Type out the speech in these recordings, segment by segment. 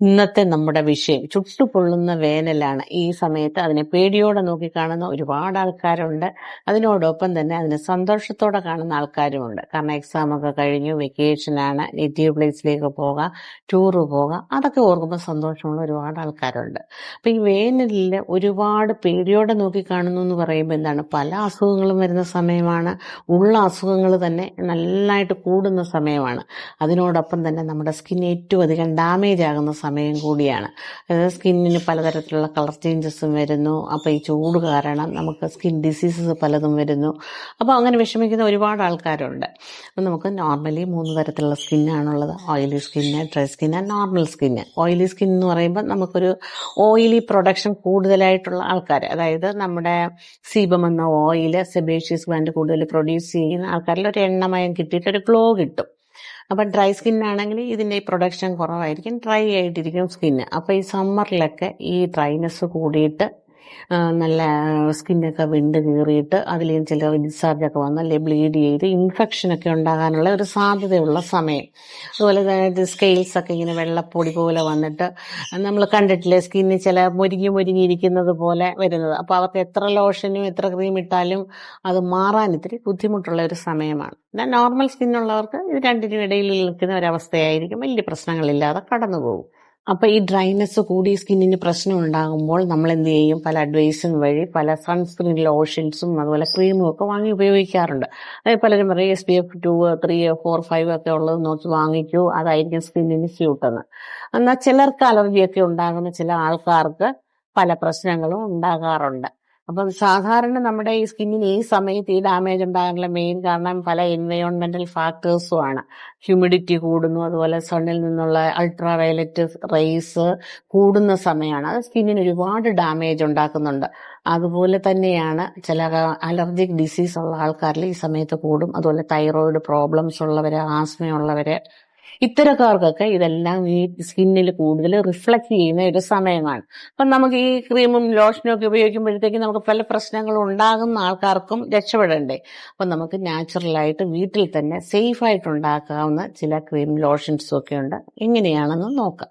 ഇന്നത്തെ നമ്മുടെ വിഷയം. ചുട്ടുപൊള്ളുന്ന വേനലാണ്. ഈ സമയത്ത് അതിനെ പേടിയോടെ നോക്കിക്കാണുന്ന ഒരുപാട് ആൾക്കാരുണ്ട്. അതിനോടൊപ്പം തന്നെ അതിനെ സന്തോഷത്തോടെ കാണുന്ന ആൾക്കാരുമുണ്ട്. കാരണം എക്സാം ഒക്കെ കഴിഞ്ഞു വെക്കേഷനാണ് നേറ്റീവ് പ്ലേസിലേക്ക് പോകാം ടൂറ് പോകാം. അതൊക്കെ ഓർക്കുമ്പോൾ സന്തോഷമുള്ള ഒരുപാട് ആൾക്കാരുണ്ട്. അപ്പൊ ഈ വേനലിൽ ഒരുപാട് പേടിയോടെ നോക്കിക്കാണുന്നു എന്ന് പറയുമ്പോൾ എന്താണ്? പല അസുഖങ്ങളും വരുന്ന സമയമാണ്. ഉള്ള അസുഖങ്ങൾ തന്നെ നന്നായിട്ട് കൂടുന്ന സമയമാണ്. അതിനോടൊപ്പം തന്നെ നമ്മുടെ സ്കിൻ ഏറ്റവും അധികം ഡാമേജ് ആകുന്ന സമയം കൂടിയാണ്. സ്കിന്നിന് പലതരത്തിലുള്ള കളർ ചേഞ്ചസും വരുന്നു. അപ്പോൾ ഈ ചൂട് കാരണം നമുക്ക് സ്കിൻ ഡിസീസസ് പലതും വരുന്നു. അപ്പോൾ അങ്ങനെ വിഷമിക്കുന്ന ഒരുപാട് ആൾക്കാരുണ്ട്. അപ്പം നമുക്ക് നോർമലി മൂന്ന് തരത്തിലുള്ള സ്കിന്നാണുള്ളത്. Oily skin dry skin normal skin. Oily skin എന്ന് പറയുമ്പോൾ നമുക്കൊരു ഓയിലി പ്രൊഡക്ഷൻ കൂടുതലായിട്ടുള്ള ആൾക്കാർ അതായത് നമ്മുടെ സീബം എന്ന ഓയിൽ സെബേഷ്യസ് ഗ്ലാൻഡ് കൂടുതൽ പ്രൊഡ്യൂസ് ചെയ്യുന്ന ആൾക്കാരിൽ ഒരു എണ്ണമയം കിട്ടിയിട്ട് ഒരു ഗ്ലോ കിട്ടും. അപ്പം ഡ്രൈ സ്കിൻ ആണെങ്കിൽ ഇതിന്റെ ഈ പ്രൊഡക്ഷൻ കുറവായിരിക്കും. ഡ്രൈ ആയിട്ടിരിക്കും സ്കിന്ന് അപ്പോൾ ഈ സമ്മറിലൊക്കെ ഈ ഡ്രൈനെസ് കൂടിയിട്ട് നല്ല സ്കിന്നൊക്കെ വിണ്ട് കീറിയിട്ട് അതിൽ ചില ഡിസ്ചാർജ് ഒക്കെ വന്ന് അല്ലെങ്കിൽ ബ്ലീഡ് ചെയ്ത് ഇൻഫെക്ഷൻ ഒക്കെ ഉണ്ടാകാനുള്ള ഒരു സാധ്യതയുള്ള സമയം. അതുപോലെ തന്നെ സ്കെയിൽസ് ഒക്കെ ഇങ്ങനെ വെള്ളപ്പൊടി പോലെ വന്നിട്ട് നമ്മൾ കണ്ടിട്ടില്ലേ സ്കിന്നിൽ ചില മുരുങ്ങി ഇരിക്കുന്നത് പോലെ വരുന്നത്. അപ്പോൾ അവർക്ക് എത്ര ലോഷനും എത്ര ക്രീം ഇട്ടാലും അത് മാറാൻ ഇത്തിരി ബുദ്ധിമുട്ടുള്ള ഒരു സമയമാണ്. പിന്നെ നോർമൽ സ്കിന്നുള്ളവർക്ക് ഇത് രണ്ടിനും ഇടയിൽ നിൽക്കുന്ന ഒരവസ്ഥയായിരിക്കും. വലിയ പ്രശ്നങ്ങളില്ലാതെ കടന്നു പോകും അപ്പൊ ഈ ഡ്രൈനെസ് കൂടി സ്കിന്നിന് പ്രശ്നം ഉണ്ടാകുമ്പോൾ നമ്മൾ എന്ത് ചെയ്യും? പല അഡ്വൈസും വഴി പല സൺസ്ക്രീൻ ലോഷൻസും അതുപോലെ ക്രീമും ഒക്കെ വാങ്ങി ഉപയോഗിക്കാറുണ്ട്. അതായത് പലരും പറയും S P F two three four five ഒക്കെ ഉള്ളത് നോക്കി വാങ്ങിക്കൂ അതായിരിക്കും സ്കിന്നിന് സ്യൂട്ട് എന്ന് എന്നാൽ ചിലർക്ക് അലർജിയൊക്കെ ഉണ്ടാകുന്ന ചില ആൾക്കാർക്ക് പല പ്രശ്നങ്ങളും ഉണ്ടാകാറുണ്ട്. അപ്പം സാധാരണ നമ്മുടെ ഈ സ്കിന്നിന് ഈ സമയത്ത് ഈ ഡാമേജ് ഉണ്ടാകാനുള്ള മെയിൻ കാരണം പല എൻവയോൺമെന്റൽ ഫാക്ടേഴ്സും ആണ് ഹ്യൂമിഡിറ്റി കൂടുന്നു അതുപോലെ സണ്ണിൽ നിന്നുള്ള അൾട്രാ വയലറ്റ് റേസ് കൂടുന്ന സമയമാണ്. അത് സ്കിന്നിന് ഒരുപാട് ഡാമേജ് ഉണ്ടാക്കുന്നുണ്ട്. അതുപോലെ തന്നെയാണ് ചില അലർജിക് ഡിസീസ് ഉള്ള ആൾക്കാരിൽ ഈ സമയത്ത് കൂടും. അതുപോലെ തൈറോയിഡ് പ്രോബ്ലംസ് ഉള്ളവര് ആസ്മയുള്ളവര് ഇത്തരക്കാർക്കൊക്കെ ഇതെല്ലാം ഈ സ്കിന്നിൽ കൂടുതൽ റിഫ്ലക്ട് ചെയ്യുന്ന ഒരു സമയമാണ്. അപ്പം നമുക്ക് ഈ ക്രീമും ലോഷനും ഒക്കെ ഉപയോഗിക്കുമ്പോഴത്തേക്ക് നമുക്ക് പല പ്രശ്നങ്ങളും ഉണ്ടാകുന്ന ആൾക്കാർക്കും രക്ഷപ്പെടണ്ടേ. അപ്പം നമുക്ക് നാച്ചുറലായിട്ട് വീട്ടിൽ തന്നെ സേഫായിട്ട് ഉണ്ടാക്കാവുന്ന ചില ക്രീം ലോഷൻസും ഒക്കെ ഉണ്ട്. എങ്ങനെയാണെന്ന് നോക്കാം.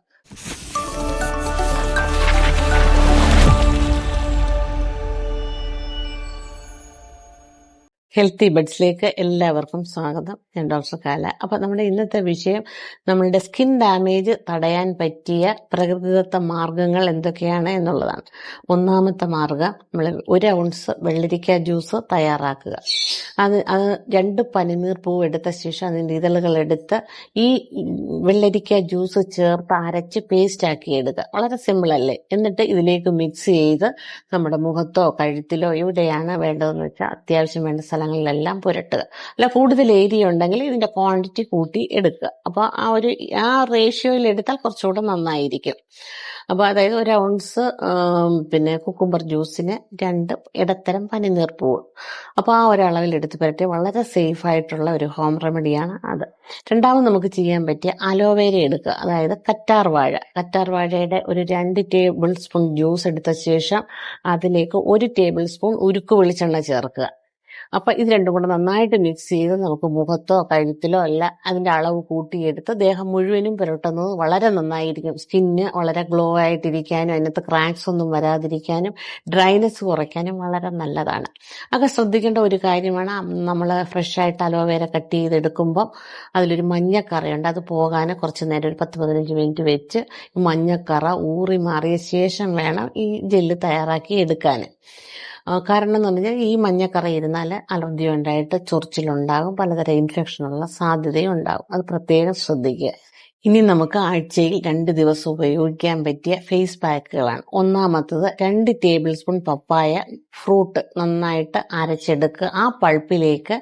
ഹെൽത്തി ബഡ്സിലേക്ക് എല്ലാവർക്കും സ്വാഗതം. ഞാൻ ഡോക്ടർ കാല. അപ്പൊ നമ്മുടെ ഇന്നത്തെ വിഷയം നമ്മളുടെ സ്കിൻ ഡാമേജ് തടയാൻ പറ്റിയ പ്രകൃതിദത്ത മാർഗങ്ങൾ എന്തൊക്കെയാണ് എന്നുള്ളതാണ്. ഒന്നാമത്തെ മാർഗം നമ്മൾ ഒരു ഔൺസ് വെള്ളരിക്ക ജ്യൂസ് തയ്യാറാക്കുക. അത് അത് രണ്ട് പനിനീർ പൂവ് എടുത്ത ശേഷം അതിന്റെ ഇതളുകൾ എടുത്ത് ഈ വെള്ളരിക്ക ജ്യൂസ് ചേർത്ത് അരച്ച് പേസ്റ്റ് ആക്കി എടുക്കുക. വളരെ സിമ്പിൾ അല്ലേ? എന്നിട്ട് ഇതിലേക്ക് മിക്സ് ചെയ്ത് നമ്മുടെ മുഖത്തോ കഴുത്തിലോ എവിടെയാണ് വേണ്ടതെന്ന് വെച്ചാൽ അത്യാവശ്യം വേണ്ട സ്ഥലങ്ങളിലെല്ലാം പുരട്ടുക. അല്ല കൂടുതൽ ഏരിയ ഉണ്ടെങ്കിൽ ഇതിന്റെ ക്വാണ്ടിറ്റി കൂട്ടി എടുക്കുക. അപ്പോൾ ആ ഒരു ആ റേഷ്യോയിൽ എടുത്താൽ കുറച്ചുകൂടെ നന്നായിരിക്കും. അപ്പോൾ അതായത് ഒരു ഔൺസ് പിന്നെ കുക്കുംബർ ജ്യൂസിന് രണ്ട് ഇടത്തരം പനിനീർ പൂവ്. അപ്പോൾ ആ ഒരളവിൽ എടുത്ത് പുരട്ടി വളരെ സേഫ് ആയിട്ടുള്ള ഒരു ഹോം റെമഡിയാണ് അത്. രണ്ടാമത് നമുക്ക് ചെയ്യാൻ പറ്റിയ അലോവേര എടുക്കുക. അതായത് കറ്റാർ വാഴ. കറ്റാർ വാഴയുടെ ഒരു രണ്ട് ടേബിൾ സ്പൂൺ ജ്യൂസ് എടുത്ത ശേഷം അതിലേക്ക് ഒരു ടേബിൾ സ്പൂൺ ഉരുക്ക് വെളിച്ചെണ്ണ ചേർക്കുക. അപ്പൊ ഇത് രണ്ടും കൂടെ നന്നായിട്ട് മിക്സ് ചെയ്ത് നമുക്ക് മുഖത്തോ കഴുത്തിലോ അല്ല അതിന്റെ അളവ് കൂട്ടിയെടുത്ത് ദേഹം മുഴുവനും പുരട്ടുന്നത് വളരെ നന്നായിരിക്കും. സ്കിന്ന് വളരെ ഗ്ലോ ആയിട്ടിരിക്കാനും അതിനകത്ത് ക്രാക്സ് ഒന്നും വരാതിരിക്കാനും ഡ്രൈനെസ് കുറയ്ക്കാനും വളരെ നല്ലതാണ്. അതൊക്കെ ശ്രദ്ധിക്കേണ്ട ഒരു കാര്യമാണ് നമ്മൾ ഫ്രഷ് ആയിട്ട് അലോവേര കട്ട് ചെയ്തെടുക്കുമ്പോൾ അതിലൊരു മഞ്ഞക്കറയുണ്ട്. അത് പോകാൻ കുറച്ച് നേരം ഒരു പത്ത് പതിനഞ്ച് മിനിറ്റ് വെച്ച് മഞ്ഞക്കറ ഊറി മാറിയ ശേഷം വേണം ഈ ജെല്ല് തയ്യാറാക്കി എടുക്കാൻ കാരണം എന്ന് പറഞ്ഞാൽ ഈ മഞ്ഞക്കറി ഇരുന്നാൽ അലർജി ഉണ്ടായിട്ട് ചൊറിച്ചിലുണ്ടാകും പലതരം ഇൻഫെക്ഷനുള്ള സാധ്യതയും ഉണ്ടാകും അത് പ്രത്യേകം ശ്രദ്ധിക്കുക. ഇനി നമുക്ക് ആഴ്ചയിൽ രണ്ട് ദിവസം ഉപയോഗിക്കാൻ പറ്റിയ ഫേസ് പാക്കുകളാണ് ഒന്നാമത്തത് രണ്ട് ടേബിൾ സ്പൂൺ പപ്പായ ഫ്രൂട്ട് നന്നായിട്ട് അരച്ചെടുക്കുക. ആ പൾപ്പിലേക്ക്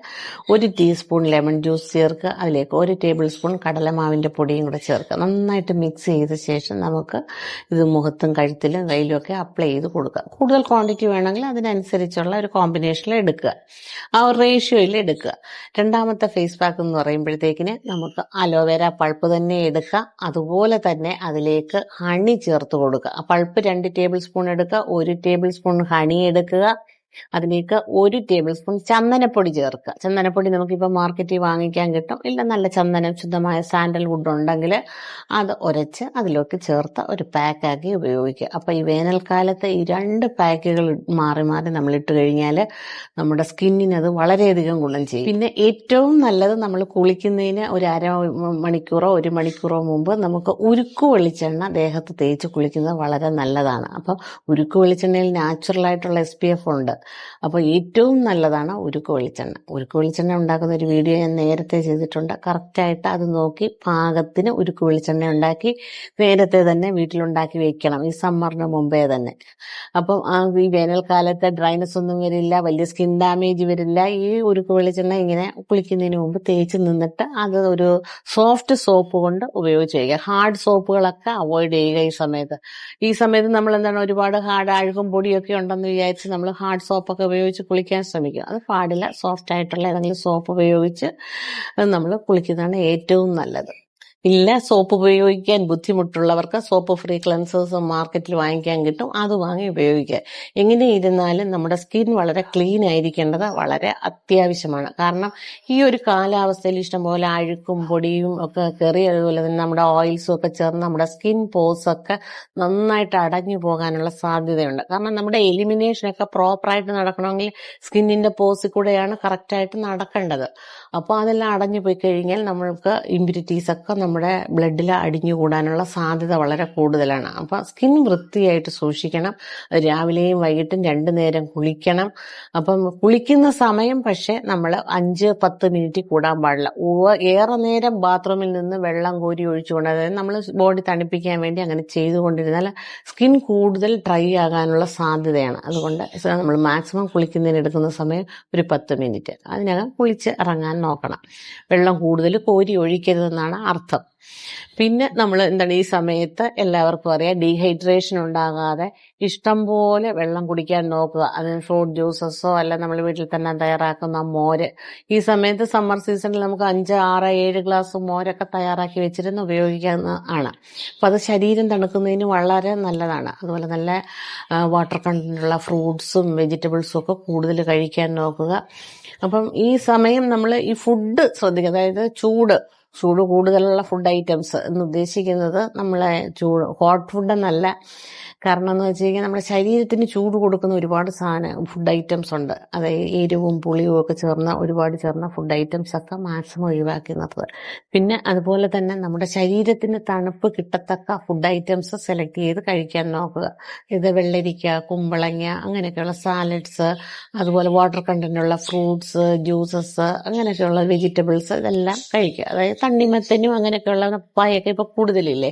ഒരു ടീസ്പൂൺ ലെമൺ ജ്യൂസ് ചേർക്കുക. അതിലേക്ക് ഒരു ടേബിൾ സ്പൂൺ കടലമാവിന്റെ പൊടിയും കൂടെ ചേർക്കുക. നന്നായിട്ട് മിക്സ് ചെയ്ത ശേഷം നമുക്ക് ഇത് മുഖത്തും കഴുത്തിലും കയ്യിലും ഒക്കെ അപ്ലൈ ചെയ്ത് കൊടുക്കുക. കൂടുതൽ ക്വാണ്ടിറ്റി വേണമെങ്കിൽ അതിനനുസരിച്ചുള്ള ഒരു കോമ്പിനേഷനിൽ എടുക്കുക. ആ റേഷ്യോയിൽ എടുക്കുക. രണ്ടാമത്തെ ഫേസ് പാക്ക് എന്ന് പറയുമ്പോഴത്തേക്കിന് നമുക്ക് അലോവേര പൾപ്പ് തന്നെ എടുക്കുക അതുപോലെ തന്നെ അതിലേക്ക് ഹണി ചേർത്ത് കൊടുക്കുക പൾപ്പ് രണ്ട് ടേബിൾ സ്പൂൺ എടുക്കുക ഒരു ടേബിൾ സ്പൂൺ ഹണി എടുക്കുക. അതിലേക്ക് ഒരു ടേബിൾ സ്പൂൺ ചന്ദനപ്പൊടി ചേർക്കുക. ചന്ദനപ്പൊടി നമുക്കിപ്പോൾ മാർക്കറ്റിൽ വാങ്ങിക്കാൻ കിട്ടും. ഇല്ല നല്ല ചന്ദനം ശുദ്ധമായ സാൻഡൽവുഡ് ഉണ്ടെങ്കിൽ അത് ഉരച്ച് അതിലേക്ക് ചേർത്ത് ഒരു പാക്കാക്കി ഉപയോഗിക്കുക. അപ്പോൾ ഈ വേനൽക്കാലത്ത് ഈ രണ്ട് പാക്കുകൾ മാറി മാറി നമ്മൾ ഇട്ട് കഴിഞ്ഞാൽ നമ്മുടെ സ്കിന്നിന് അത് വളരെയധികം ഗുണം ചെയ്യും. പിന്നെ ഏറ്റവും നല്ലത് നമ്മൾ കുളിക്കുന്നതിന് ഒരു അര മണിക്കൂറോ ഒരു മണിക്കൂറോ മുമ്പ് നമുക്ക് ഉരുക്കു വെളിച്ചെണ്ണ ദേഹത്ത് തേച്ച് കുളിക്കുന്നത് വളരെ നല്ലതാണ്. അപ്പോൾ ഉരുക്കു വെളിച്ചെണ്ണയിൽ നാച്ചുറൽ ആയിട്ടുള്ള എസ് പി എഫ് ഉണ്ട്. അപ്പോൾ ഏറ്റവും നല്ലതാണ് ഉരുക്ക് വെളിച്ചെണ്ണ ഉരുക്ക് വെളിച്ചെണ്ണ ഉണ്ടാക്കുന്ന ഒരു വീഡിയോ ഞാൻ നേരത്തെ ചെയ്തിട്ടുണ്ട്. കറക്റ്റായിട്ട് അത് നോക്കി പാകത്തിന് ഉരുക്ക് വെളിച്ചെണ്ണ ഉണ്ടാക്കി നേരത്തെ തന്നെ വീട്ടിലുണ്ടാക്കി വെക്കണം. ഈ സമ്മറിന് മുമ്പേ തന്നെ. അപ്പം ഈ വേനൽക്കാലത്തെ ഡ്രൈനസ് ഒന്നും വരില്ല വലിയ സ്കിൻ ഡാമേജ് വരില്ല. ഈ ഉരുക്ക് വെളിച്ചെണ്ണ ഇങ്ങനെ കുളിക്കുന്നതിന് മുമ്പ് തേച്ച് നിന്നിട്ട് അത് ഒരു സോഫ്റ്റ് സോപ്പ് കൊണ്ട് ഉപയോഗിച്ച് കഴിക്കുക. ഹാർഡ് സോപ്പുകളൊക്കെ അവോയ്ഡ് ചെയ്യുക ഈ സമയത്ത്. ഈ സമയത്ത് നമ്മൾ എന്താണ് ഒരുപാട് ഹാർഡ് അഴുക്കും പൊടിയൊക്കെ ഉണ്ടെന്ന് വിചാരിച്ച് നമ്മൾ ഹാർഡ് സോപ്പൊക്കെ ഉപയോഗിച്ച് കുളിക്കാൻ ശ്രമിക്കുക അത് പാടില്ല. സോഫ്റ്റ് ആയിട്ടുള്ള ഏതെങ്കിലും സോപ്പ് ഉപയോഗിച്ച് നമ്മൾ കുളിക്കുന്നതാണ് ഏറ്റവും നല്ലത്. ഇല്ല സോപ്പ് ഉപയോഗിക്കാൻ ബുദ്ധിമുട്ടുള്ളവർക്ക് സോപ്പ് ഫ്രീ ക്ലൻസേഴ്സ് മാർക്കറ്റിൽ വാങ്ങിക്കാൻ കിട്ടും അത് വാങ്ങി ഉപയോഗിക്കുക. എങ്ങനെ ഇരുന്നാലും നമ്മുടെ സ്കിൻ വളരെ ക്ലീൻ ആയിരിക്കേണ്ടത് വളരെ അത്യാവശ്യമാണ്. കാരണം ഈ ഒരു കാലാവസ്ഥയിൽ ഇഷ്ടംപോലെ അഴുക്കും പൊടിയും ഒക്കെ കയറി അതുപോലെ തന്നെ നമ്മുടെ ഓയിൽസും ഒക്കെ ചേർന്ന് നമ്മുടെ സ്കിൻ പോസ് ഒക്കെ നന്നായിട്ട് അടഞ്ഞു പോകാനുള്ള സാധ്യതയുണ്ട്. കാരണം നമ്മുടെ എലിമിനേഷൻ ഒക്കെ പ്രോപ്പറായിട്ട് നടക്കണമെങ്കിൽ സ്കിന്നിന്റെ പോസിൽ കൂടെയാണ് കറക്റ്റായിട്ട് നടക്കേണ്ടത്. അപ്പോൾ അതെല്ലാം അടഞ്ഞു പോയി കഴിഞ്ഞാൽ നമ്മൾക്ക് ഇമ്പ്യൂരിറ്റീസ് ഒക്കെ നമ്മുടെ ബ്ലഡിൽ അടിഞ്ഞു കൂടാനുള്ള സാധ്യത വളരെ കൂടുതലാണ്. അപ്പോൾ സ്കിൻ വൃത്തിയായിട്ട് സൂക്ഷിക്കണം. രാവിലെയും വൈകിട്ടും രണ്ടു നേരം കുളിക്കണം. അപ്പം കുളിക്കുന്ന സമയം പക്ഷേ നമ്മൾ അഞ്ച് പത്ത് മിനിറ്റ് കൂടാൻ പാടില്ല. ഏറെ നേരം ബാത്റൂമിൽ നിന്ന് വെള്ളം കോരി ഒഴിച്ചുകൊണ്ട് അതായത് നമ്മൾ ബോഡി തണുപ്പിക്കാൻ വേണ്ടി അങ്ങനെ ചെയ്തുകൊണ്ടിരുന്നാൽ സ്കിൻ കൂടുതൽ ഡ്രൈ ആകാനുള്ള സാധ്യതയാണ്. അതുകൊണ്ട് നമ്മൾ മാക്സിമം കുളിക്കുന്നതിന് എടുക്കുന്ന സമയം ഒരു പത്ത് മിനിറ്റ്. അതിനകം കുളിച്ച് ഇറങ്ങാൻ നോക്കണം. വെള്ളം കൂടുതൽ കോരി ഒഴിക്കരുതെന്നാണ് അർത്ഥം. പിന്നെ നമ്മൾ എന്താണ് ഈ സമയത്ത് എല്ലാവർക്കും അറിയാം ഡീഹൈഡ്രേഷൻ ഉണ്ടാകാതെ ഇഷ്ടം പോലെ വെള്ളം കുടിക്കാൻ നോക്കുക. അതിന് ഫ്രൂട്ട് ജ്യൂസസോ അല്ല നമ്മൾ വീട്ടിൽ തന്നെ തയ്യാറാക്കുന്ന മോര്. ഈ സമയത്ത് സമ്മർ സീസണിൽ നമുക്ക് അഞ്ച് ആറ് ഏഴ് ഗ്ലാസ് മോരൊക്കെ തയ്യാറാക്കി വെച്ചിരുന്ന് ഉപയോഗിക്കാവുന്ന ആണ്. അപ്പം അത് ശരീരം തണുക്കുന്നതിന് വളരെ നല്ലതാണ്. അതുപോലെ നല്ല വാട്ടർ കണ്ടന്റുള്ള ഫ്രൂട്ട്സും വെജിറ്റബിൾസും ഒക്കെ കൂടുതൽ കഴിക്കാൻ നോക്കുക. അപ്പം ഈ സമയം നമ്മൾ ഈ ഫുഡ് ശ്രദ്ധിക്കുക. അതായത് ചൂട്. ചൂട് കൂടുതലുള്ള ഫുഡ് ഐറ്റംസ് എന്ന് ഉദ്ദേശിക്കുന്നത് നമ്മളെ ചൂട് ഹോട്ട് ഫുഡ് എന്നല്ല. കാരണം എന്ന് വെച്ച് കഴിഞ്ഞാൽ നമ്മുടെ ശരീരത്തിന് ചൂട് കൊടുക്കുന്ന ഒരുപാട് സാധനം ഫുഡ് ഐറ്റംസ് ഉണ്ട്. അതായത് എരിവും പുളിയും ഒക്കെ ചേർന്ന ഒരുപാട് ചേർന്ന ഫുഡ് ഐറ്റംസ് ഒക്കെ മാക്സിമം ഒഴിവാക്കി നിർത്തുക പിന്നെ അതുപോലെ തന്നെ നമ്മുടെ ശരീരത്തിന് തണുപ്പ് കിട്ടത്തക്ക ഫുഡ് ഐറ്റംസ് സെലക്ട് ചെയ്ത് കഴിക്കാൻ നോക്കുക. ഇത് വെള്ളരിക്ക കുമ്പളങ്ങ അങ്ങനെയൊക്കെയുള്ള സാലഡ്സ് അതുപോലെ വാട്ടർ കണ്ടന്റുള്ള ഫ്രൂട്ട്സ് ജ്യൂസസ് അങ്ങനെയൊക്കെയുള്ള വെജിറ്റബിൾസ് ഇതെല്ലാം കഴിക്കുക. അതായത് തണ്ണിമത്തനും അങ്ങനെയൊക്കെയുള്ള പായൊക്കെ ഇപ്പൊ കൂടുതലില്ലേ?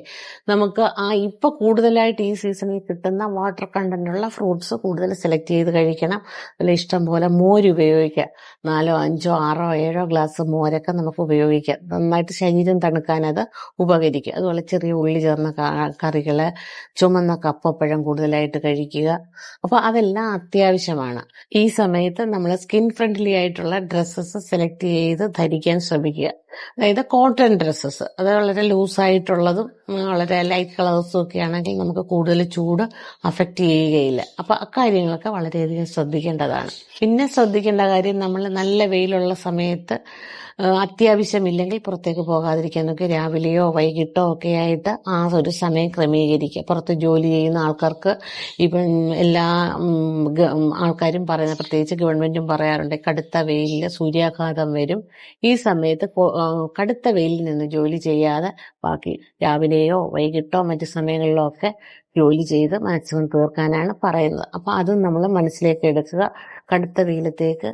നമുക്ക് ആ ഇപ്പൊ കൂടുതലായിട്ട് ഈ സീസണിൽ കിട്ടുന്ന വാട്ടർ കണ്ടന്റുള്ള ഫ്രൂട്ട്സ് കൂടുതൽ സെലക്ട് ചെയ്ത് കഴിക്കണം. അതിൽ ഇഷ്ടം പോലെ മോര് ഉപയോഗിക്കുക നാലോ അഞ്ചോ ആറോ ഏഴോ ഗ്ലാസ് മോരൊക്കെ നമുക്ക് ഉപയോഗിക്കാം. നന്നായിട്ട് ശരീരം തണുക്കാൻ അത് ഉപകരിക്കുക അതുപോലെ ചെറിയ ഉള്ളി ചേർന്ന കറികൾ ചുമന്ന കപ്പപ്പഴം കൂടുതലായിട്ട് കഴിക്കുക. അപ്പോൾ അതെല്ലാം അത്യാവശ്യമാണ്. ഈ സമയത്ത് നമ്മൾ സ്കിൻ ഫ്രണ്ട്ലി ആയിട്ടുള്ള ഡ്രസ്സസ് സെലക്ട് ചെയ്ത് ധരിക്കാൻ ശ്രമിക്കുക. അതായത് കോട്ടൺ ഡ്രസ്സസ്. അത് വളരെ ലൂസായിട്ടുള്ളതും വളരെ ലൈറ്റ് കളേഴ്സും ഒക്കെ ആണെങ്കിൽ നമുക്ക് കൂടുതൽ ചൂട് അഫക്റ്റ് ചെയ്യുകയില്ല. അപ്പൊ അക്കാര്യങ്ങളൊക്കെ വളരെയധികം ശ്രദ്ധിക്കേണ്ടതാണ്. പിന്നെ ശ്രദ്ധിക്കേണ്ട കാര്യം നമ്മൾ നല്ല വെയിലുള്ള സമയത്ത് അത്യാവശ്യമില്ലെങ്കിൽ പുറത്തേക്ക് പോകാതിരിക്കാനൊക്കെ രാവിലെയോ വൈകിട്ടോ ഒക്കെ ആയിട്ട് ആ ഒരു സമയം ക്രമീകരിക്കുക. പുറത്ത് ജോലി ചെയ്യുന്ന ആൾക്കാർക്ക് ഇപ്പം എല്ലാ ആൾക്കാരും പറയുന്ന പ്രത്യേകിച്ച് ഗവൺമെന്റും പറയാറുണ്ട് കടുത്ത വെയിലിൽ സൂര്യാഘാതം വരും. ഈ സമയത്ത് കടുത്ത വെയിലിൽ നിന്ന് ജോലി ചെയ്യാതെ ബാക്കി രാവിലെയോ വൈകിട്ടോ മറ്റു സമയങ്ങളിലോ ഒക്കെ ജോലി ചെയ്ത് മാക്സിമം തീർക്കാനാണ് പറയുന്നത്. അപ്പോൾ അതും നമ്മൾ മനസ്സിലേക്ക് എടുക്കുക. കടുത്ത വെയിലത്തേക്ക്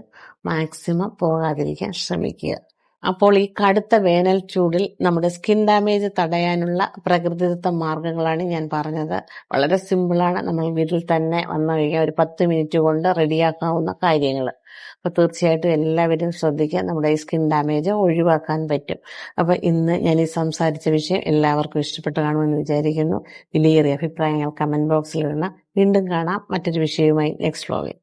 മാക്സിമം പോകാതിരിക്കാൻ ശ്രമിക്കുക. അപ്പോൾ ഈ കടുത്ത വേനൽ ചൂടിൽ നമ്മുടെ സ്കിൻ ഡാമേജ് തടയാനുള്ള പ്രകൃതിദത്ത മാർഗങ്ങളാണ് ഞാൻ പറഞ്ഞത്. വളരെ സിമ്പിളാണ് നമ്മൾ വീട്ടിൽ തന്നെ വന്നു കഴിഞ്ഞാൽ ഒരു പത്ത് മിനിറ്റ് കൊണ്ട് റെഡിയാക്കാവുന്ന കാര്യങ്ങൾ. അപ്പോൾ തീർച്ചയായിട്ടും എല്ലാവരും ശ്രദ്ധിക്കുക നമ്മുടെ ഈ സ്കിൻ ഡാമേജ് ഒഴിവാക്കാൻ പറ്റും. അപ്പോൾ ഇന്ന് ഞാൻ ഈ സംസാരിച്ച വിഷയം എല്ലാവർക്കും ഇഷ്ടപ്പെട്ട് കാണുമെന്ന് വിചാരിക്കുന്നു. വിലയേറിയ അഭിപ്രായങ്ങൾ കമന്റ് ബോക്സിൽ ഇടണം. വീണ്ടും കാണാം. മറ്റൊരു വിഷയവുമായി നെക്സ്റ്റ് വ്ലോഗിൽ